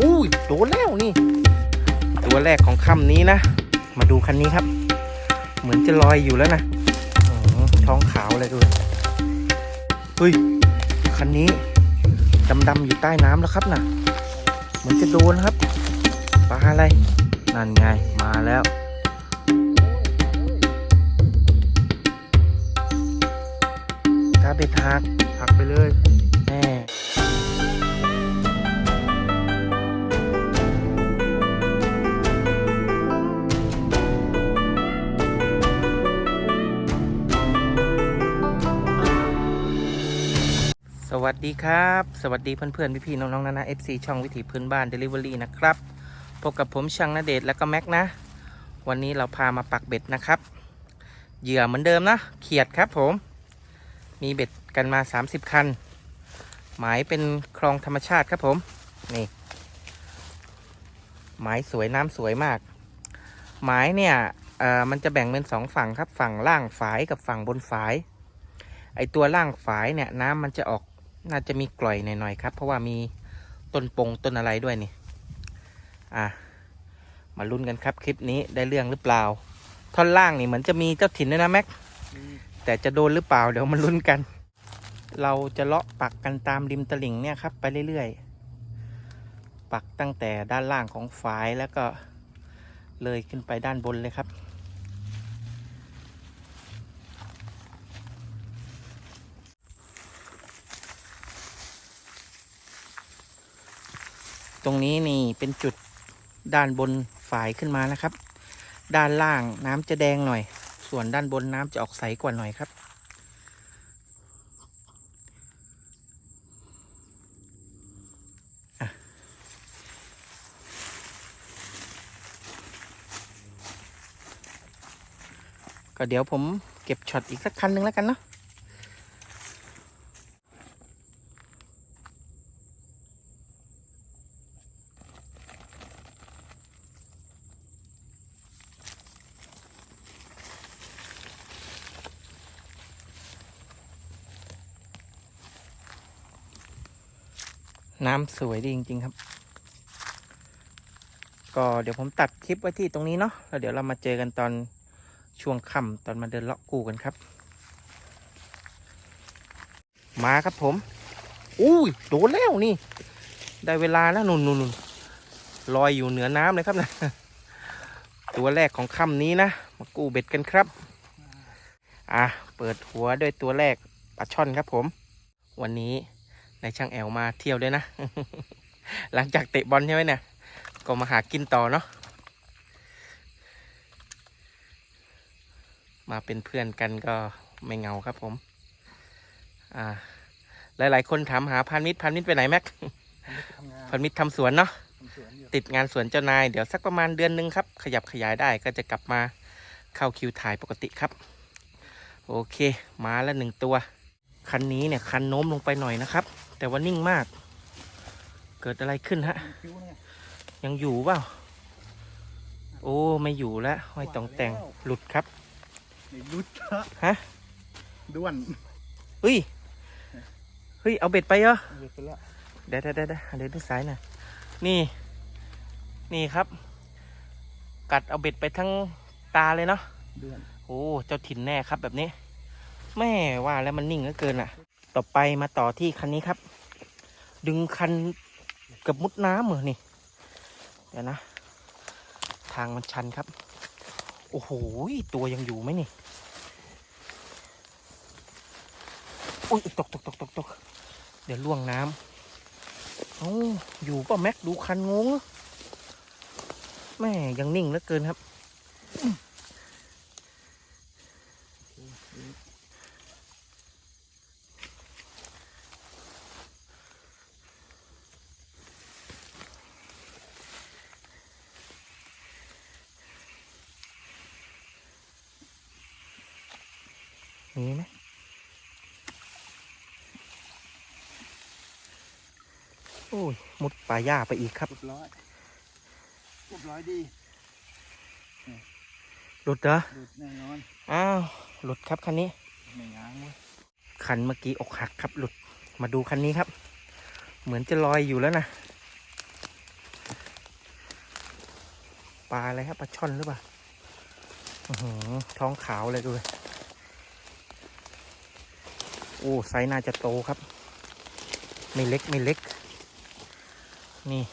อุ้ยโดนแล้วนี่ ตัวแรกของค่ำนี้นะ มาดูคันนี้ครับ เหมือนจะลอยอยู่แล้วนะอท้องขาวเลยดูเฮ้ยคันนี้ดำๆอยู่ใต้น้ำแล้วครับนะเหมือนจะโดนครับปลาอะไร นั่นไงมาแล้วกาเบ็ดหักหักไปเลยแน่ วัสดีครับ สวัสดีเพื่อนๆพี่ๆน้องๆนานา FC ช่องวิถีพื้นบ้าน Delivery นะครับพบกับผมช่างนาเดชและก็แม็กนะ วันนี้เราพามาปักเบ็ดนะครับ เหยื่อเหมือนเดิมนะเขียดครับผม มีเบ็ดกันมา 30 คัน หมายเป็นคลองธรรมชาติครับผม นี่ หมายสวยน้ำสวยมาก หมายเนี่ยมันจะแบ่งเป็นสองฝั่งครับฝั่งล่างฝายกับฝั่งบนฝายไอตัวล่างฝายเนี่ยน้ำมันจะออก น่าจะมีกล่อยหน่อยๆครับ เพราะว่ามีต้นปงต้นอะไรด้วยนี่ อะ มาลุ้นกันครับคลิปนี้ได้เรื่องหรือเปล่า ท่อนล่างนี่เหมือนจะมีเจ้าถิ่นด้วยนะแม็ก แต่จะโดนหรือเปล่าเดี๋ยวมาลุ้นกัน เราจะเลาะปักกันตามริมตลิ่งเนี่ยครับ ไปเรื่อยๆ ปักตั้งแต่ด้านล่างของฝายแล้วก็เลยขึ้นไปด้านบนเลยครับ ตรงนี้นี่เป็นจุดด้านบนฝายขึ้นมานะครับ ด้านล่างน้ำจะแดงหน่อย ส่วนด้านบนน้ำจะออกใสกว่าหน่อยครับ ก็เดี๋ยวผมเก็บช็อตอีกสักคันหนึ่งแล้วกันเนาะ น้ำสวยดีจริง ๆ ครับ ก็เดี๋ยวผมตัดคลิปไว้ที่ตรงนี้เนาะแล้วเดี๋ยวเรามาเจอกันตอนช่วงค่ำตอนมาเดินเลาะกูกันครับ มาครับผม อุ้ยโดนแล้วนี่ ได้เวลาแล้วนุ่นนุ่นนุ่นลอยอยู่เหนือน้ำเลยครับนะตัวแรกของค่ำนี้นะ มากู้เบ็ดกันครับ อะ เปิดหัวด้วยตัวแรกปลาช่อนครับผม วันนี้ ในายช่างแอลมาเที่ยวด้วยนะ หลังจากเตะบอลใช่ไหมเนี่ย ก็มาหากินต่อเนาะ มาเป็นเพื่อนกันก็ไม่เหงาครับผม อ่า หลาย ๆ คนถามหาพันมิตรพันมิตรไปไหนแม็กทำงานพันมิตรทำสวนเนาะทำสวนอยู่ติดงานสวนเจ้านาย เดี๋ยวสักประมาณเดือนหนึ่งครับ ขยับขยายได้ก็จะกลับมาเข้าคิวถ่ายปกติครับ โอเค มาแล้วหนึ่งตัว คันนี้เนี่ย คันโน้มลงไปหน่อยนะครับ แต่ว่านิ่งมาก เกิดอะไรขึ้นฮะคิ้วเนี่ยยังอยู่เปล่า โอ้ ไม่อยู่แล้วห้อยตองแต่งหลุดครับไอ้ดุดละฮะ ด้วนเฮ้ย เฮ้ย เอาเบ็ดไปเหรอเด็กไปละเดี๋ยวเดี๋ยวเดี๋ยวเดี๋ยวดูสายหน่อยนี่ นี่ครับ กัดเอาเบ็ดไปทั้งตาเลยเนาะเดือนโอ้ เจ้าถิ่นแน่ครับแบบนี้ แม่ว่าแล้วมันนิ่งเหลือเกินอะ ต่อไปมาต่อที่คันนี้ครับ ดึงคันกับมุดน้ำเหรอนนี่ เดี๋ยวนะ ทางมันชันครับ โอ้โห ตัวยังอยู่ไหมนี่ อุ้ยตกตกตกตกตกเดี๋ยวล่วงน้ำเอ้าอยู่ป่ะแม็กดูคันงงแม่ยังนิ่งเหลือเกินครับ มุดป่าหญ้าไปอีกครับเรียบร้อยเรียบร้อยดีหลุดเหรอดูดแน่นอนอ้าวหลุดครับคันนี้ไม่ง้างเว้ยคันเมื่อกี้อกหักครับหลุดมาดูคันนี้ครับ เหมือนจะลอยอยู่แล้วนะปลาอะไรครับปลาช่อนหรือเปล่าอื้อหือท้องขาวเลยดูเลยโอ้ไซส์น่าจะโตครับ ไม่เล็กไม่เล็ก นี่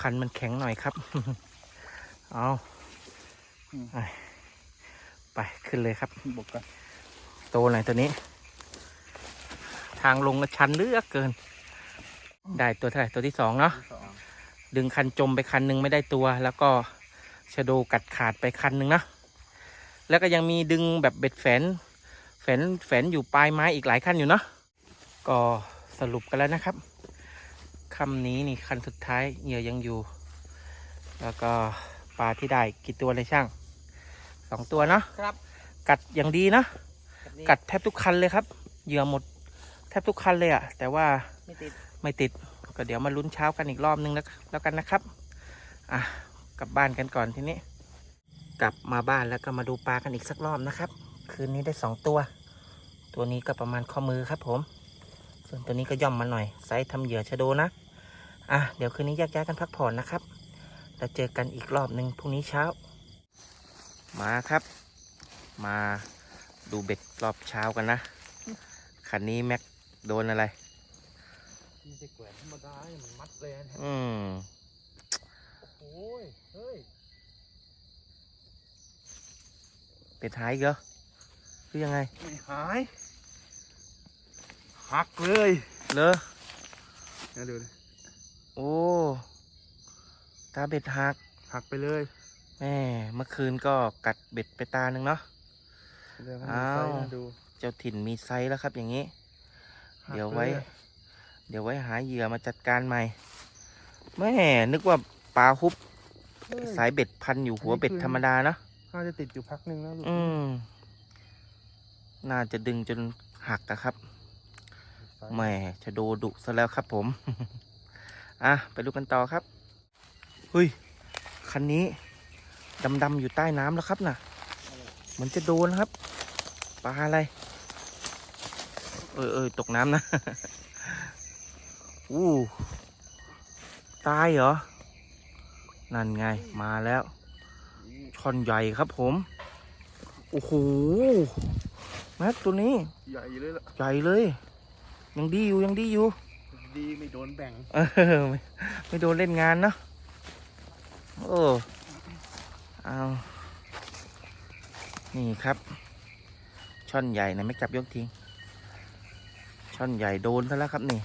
คันมันแข็งหน่อยครับ เอาไปไปขึ้นเลยครับบอกกันโตหน่อยตัวนี้ ทางลงก็ชันเหลือกเกิน ได้ตัวเท่าไหร่ตัวที่สองเนาะที่สองดึงคันจมไปคันหนึ่งไม่ได้ตัว แล้วก็ชะโดกัดขาดไปคันหนึ่งนะแล้วก็ยังมีดึงแบบเบ็ดแฝนแฝนแฝนอยู่ปลายไม้อีกหลายคันอยู่เนาะก็ สรุปกันแล้วนะครับคำนี้นี่คันสุดท้ายเหยื่อยังอยู่ แล้วก็ปลาที่ได้กี่ตัวเลยช่างสองตัวเนาะครับ กัดอย่างดีเนาะกัดแทบทุกคันเลยครับ เหยื่อหมดแทบทุกคันเลยอะแต่ว่าไม่ติดไม่ติดก็เดี๋ยวมาลุ้นเช้ากันอีกรอบนึงแล้วแล้วกันนะครับอะกลับบ้านกันก่อนทีนี้ กลับมาบ้านแล้วก็มาดูปลากันอีกสักรอบนะครับ คืนนี้ได้สองตัว ตัวนี้ก็ประมาณข้อมือครับผม ส่วนตัวนี้ก็ย่อมมาหน่อยไซส์ทำเหยื่อชะโดนะ อะ เดี๋ยวคืนนี้แยกย้ายกันพักผ่อนนะครับ แล้วเจอกันอีกรอบหนึ่งพรุ่งนี้เช้า มาครับ มาดูเบ็ดรอบเช้ากันนะ คันนี้แม็กโดนอะไรไม่ใช่แขวนธรรมดาเนี่ยมันมัดเลยนะอืมโอ้ย เฮ้ย เป็ดหายอีกเหรอหรือยังไง ไม่หาย หักเลยเลอนะดูดิโอ้ตาเบ็ดหักหักไปเลยแม่เมื่อคืนก็กัดเบ็ดไปตาหนึ่งเนาะเดี๋ยวอ้าวไซส์นะดูเจ้าถิ่นมีไซส์แล้วครับอย่างนี้หักเดี๋ยวไว้ลอะเดี๋ยวไว้หาเหยื่อมาจัดการใหม่แม่นึกว่าปลาฮุบเฮ้ยสายเบ็ดพันอยู่หัวเบ็ดธรรมดาเนาะน่าจะติดอยู่พักหนึ่งแล้วลูกอืมน่าจะดึงจนหักอะครับไซส์ แหม่จะโดดุซะแล้วครับผม อะ ไปดูกันต่อครับเฮ้ยคันนี้ดำๆอยู่ใต้น้ำแล้วครับน่ะเหมือนจะโดนครับปลาอะไร เออเออตกน้ำนะอู้ตายเหรอ นั่นไงมาแล้วช่อนใหญ่ครับผม โอ้โหแม็กตัวนี้ ใหญ่เลยล่ะ ใหญ่เลย ยังดีอยู่ยังดีอยู่ ดีไม่โดนแบ่ง เออไม่ไม่โดนเล่นงานเนอะโอ้เอานี่ครับ ช่อนใหญ่นะไม่จับยกทิ้งช่อนใหญ่โดนซะแล้วครับนี่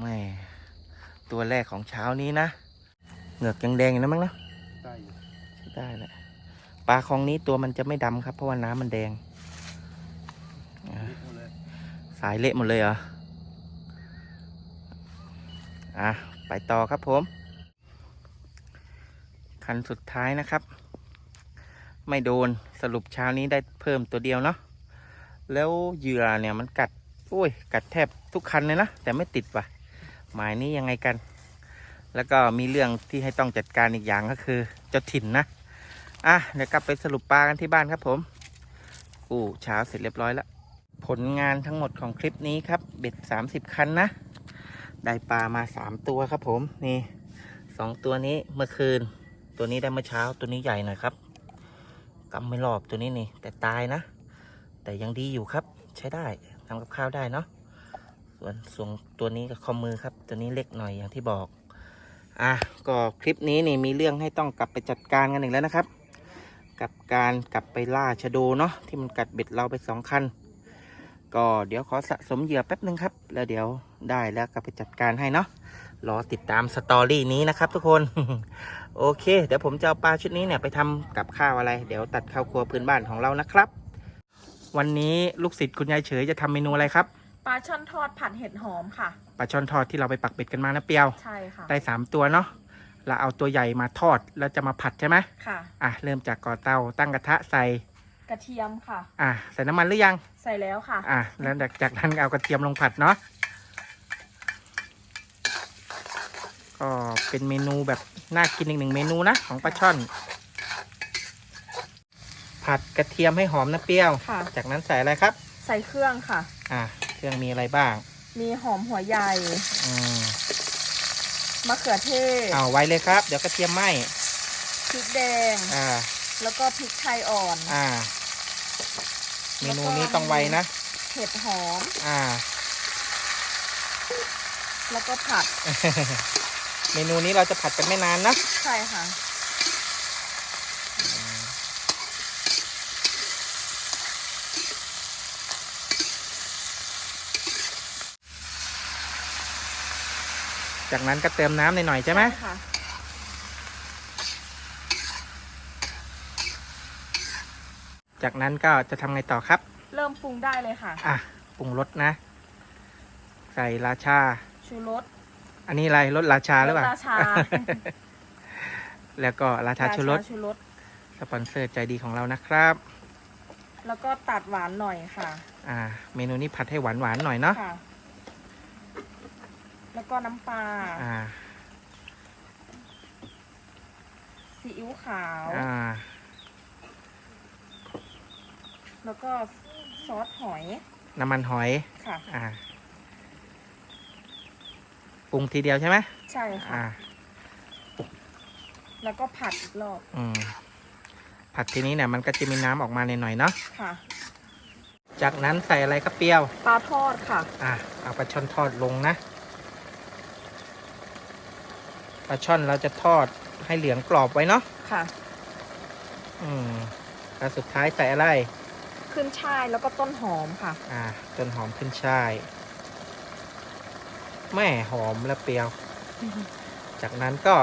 แม่ตัวแรกของเช้านี้นะเหงือกยังแดงอยู่นะมั้งนะได้อยู่ใช้ได้แหละปลาคลองนี้ตัวมันจะไม่ดำครับ เพราะว่าน้ำมันแดง สายเละหมดเลยเหรอ อะ ไปต่อครับผม คันสุดท้ายนะครับ ไม่โดนสรุปเช้านี้ได้เพิ่มตัวเดียวเนาะ แล้วเหยื่อเนี่ยมันกัดโอ้ย กัดแทบทุกคันเลยนะ แต่ไม่ติดว่ะ หมายนี้ยังไงกัน แล้วก็มีเรื่องที่ให้ต้องจัดการอีกอย่างก็คือ เจ้าถิ่นนะ อะ เดี๋ยวกลับไปสรุปปลากันที่บ้านครับผม อู้เช้าเสร็จเรียบร้อยแล้ว ผลงานทั้งหมดของคลิปนี้ครับ เบ็ดสามสิบคันนะ ได้ปลามาสามตัวครับผม นี่สองตัวนี้เมื่อคืน ตัวนี้ได้เมื่อเช้า ตัวนี้ใหญ่หน่อยครับกำไม่รอบตัวนี้นี่ แต่ตายนะ แต่ยังดีอยู่ครับ ใช้ได้ทำกับข้าวได้เนาะ ส่วนส่วนตัวนี้กับข้อมือครับ ตัวนี้เล็กหน่อยอย่างที่บอก อะ ก็คลิปนี้นี่มีเรื่องให้ต้องกลับไปจัดการกันอีกแล้วนะครับ กับการกลับไปล่าชะโดเนาะที่มันกัดเบ็ดเราไปสองคัน ก็เดี๋ยวขอสะสมเหยื่อแป๊บนึงครับ แล้วเดี๋ยวได้แล้วก็ไปจัดการให้เนาะรอติดตามสตอรี่นี้นะครับ ทุกคน โอเค เดี๋ยวผมจะเอาปลาชุดนี้เนี่ยไปทำกับข้าวอะไร เดี๋ยวตัดข้าวครัวพื้นบ้านของเรานะครับ วันนี้ลูกศิษย์คุณยายเฉยจะทำเมนูอะไรครับปลาช่อนทอดผัดเห็ดหอมค่ะปลาช่อนทอดที่เราไปปักเบ็ดกันมานะเปียวใช่ค่ะได้สามตัวเนาะเราเอาตัวใหญ่มาทอดแล้วจะมาผัดใช่ไหมค่ะอะเริ่มจากก่อเตาตั้งกระทะใส่ กระเทียมค่ะ อะใส่น้ำมันหรือยัง ใส่แล้วค่ะ อะแล้วจากจากนั้นเอากระเทียมลงผัดเนาะก็เป็นเมนูแบบน่ากินอีกหนึ่งเมนูนะของปลาช่อน ผัดกระเทียมให้หอมนะเปรี้ยว ค่ะ จากนั้นใส่อะไรครับ ใส่เครื่องค่ะ อะเครื่องมีอะไรบ้าง มีหอมหัวใหญ่อืมมะเขือเทศเอาไว้เลยครับ เดี๋ยวกระเทียมไหมพริกแดง อ่า แล้วก็พริกไทยอ่อน อ่า เมนูนี้ต้องไวนะ เห็ดหอม อ่า แล้วก็ผัด เมนูนี้เราจะผัดกันไม่นานนะ ใช่ค่ะ จากนั้นก็เติมน้ำหน่อยๆใช่ไหมค่ะ จากนั้นก็จะทำไงต่อครับ เริ่มปรุงได้เลยค่ะ อะปรุงรสนะ ใส่ราชา ชูรส อันนี้อะไรรสราชาหรือเปล่ารสราชา แล้วก็ราชาชูรสชูรส สปอนเซอร์ใจดีของเรานะครับ แล้วก็ตัดหวานหน่อยค่ะ อ่า เมนูนี้ผัดให้หวานหวานๆหน่อยเนาะค่ะ แล้วก็น้ำปลา อ่าซีอิ๊วขาว อ่า แล้วก็ซอสหอยน้ำมันหอย ค่ะ อ่าปรุงทีเดียวใช่ไหมใช่ค่ะ อ่า แล้วก็ผัดอีกรอบอืม ผัดทีนี้เนี่ยมันก็จะมีน้ำออกมาหน่อยๆเนาะ ค่ะ จากนั้นใส่อะไรครับเปรี้ยว ปลาทอดค่ะ อะเอาปลาช่อนทอดลงนะปลาช่อนเราจะทอดให้เหลืองกรอบไว้เนาะค่ะ อืมแล้วสุดท้ายใส่อะไร ขึ้นช่ายแล้วก็ต้นหอมค่ะ อ่า ต้นหอมขึ้นช่ายแม่หอมและเปรี้ยว จากนั้นก็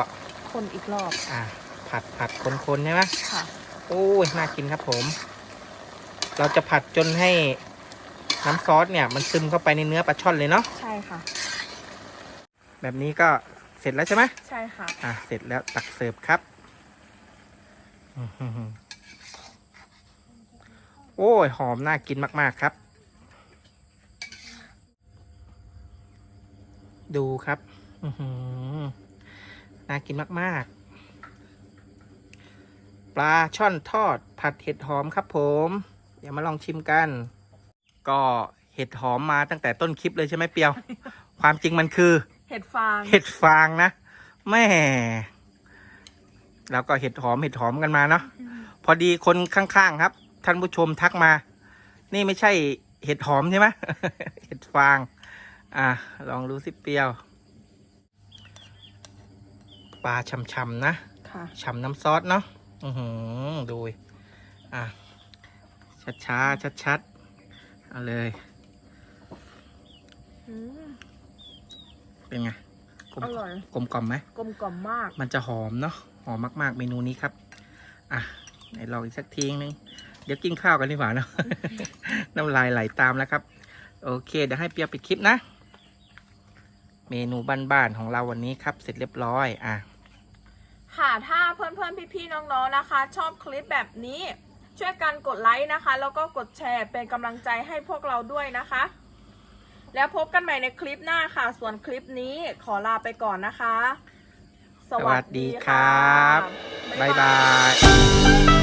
คนอีกรอบ อ่า ผัดผัดคนๆใช่ไหมค่ะโอ้ยน่ากินครับผม เราจะผัดจนให้น้ำซอสเนี่ย มันซึมเข้าไปในเนื้อปลาช่อนเลยเนาะใช่ค่ะ แบบนี้ก็เสร็จแล้วใช่ไหมใช่ค่ะ อะเสร็จแล้วตักเสิร์ฟครับ อื้อหือ โอ้ย หอมน่ากินมาก ๆ ครับ ดูครับอื้อหือน่ากินมาก ๆ ปลาช่อนทอดผัดเห็ดหอมครับผม เดี๋ยวมาลองชิมกัน ก็เห็ดหอมมาตั้งแต่ต้นคลิปเลยใช่ไหมเปียว ความจริงมันคือ เห็ดฟาง เห็ดฟางนะแม่แล้วก็เห็ดหอมเห็ดหอมกันมาเนาะพอดีคนข้าง ๆ ครับ ท่านผู้ชมทักมา นี่ไม่ใช่เห็ดหอมใช่ไหมเห็ดฟาง อะ ลองดูสิเปรี้ยว ปลาช่ำๆนะค่ะฉ่ำน้ำซอสเนาะอือหือดูดิอะช้าๆชัดๆเอาเลยอืมเป็นไงกลมอร่อยกลมกล่อมไหมกลมกล่อมมาก มันจะหอมเนาะหอมมาก ๆ เมนูนี้ครับ อะไหนลองอีกสักทีนึง เดี๋ยวกินข้าวกันดีกว่าเนาะน้ำลายไหลตามแล้วครับ โอเค เดี๋ยวให้เปียกปิดคลิปนะ เมนูบ้านๆของเราวันนี้ครับ เสร็จเรียบร้อยอะค่ะถ้าเพื่อนๆพี่ๆน้องๆนะคะ ชอบคลิปแบบนี้ช่วยกันกดไลค์นะคะ แล้วก็กดแชร์เป็นกำลังใจให้พวกเราด้วยนะคะ แล้วพบกันใหม่ในคลิปหน้าค่ะ ส่วนคลิปนี้ขอลาไปก่อนนะคะ สวัสดีครับ บ๊ายบ๊ายบาบายย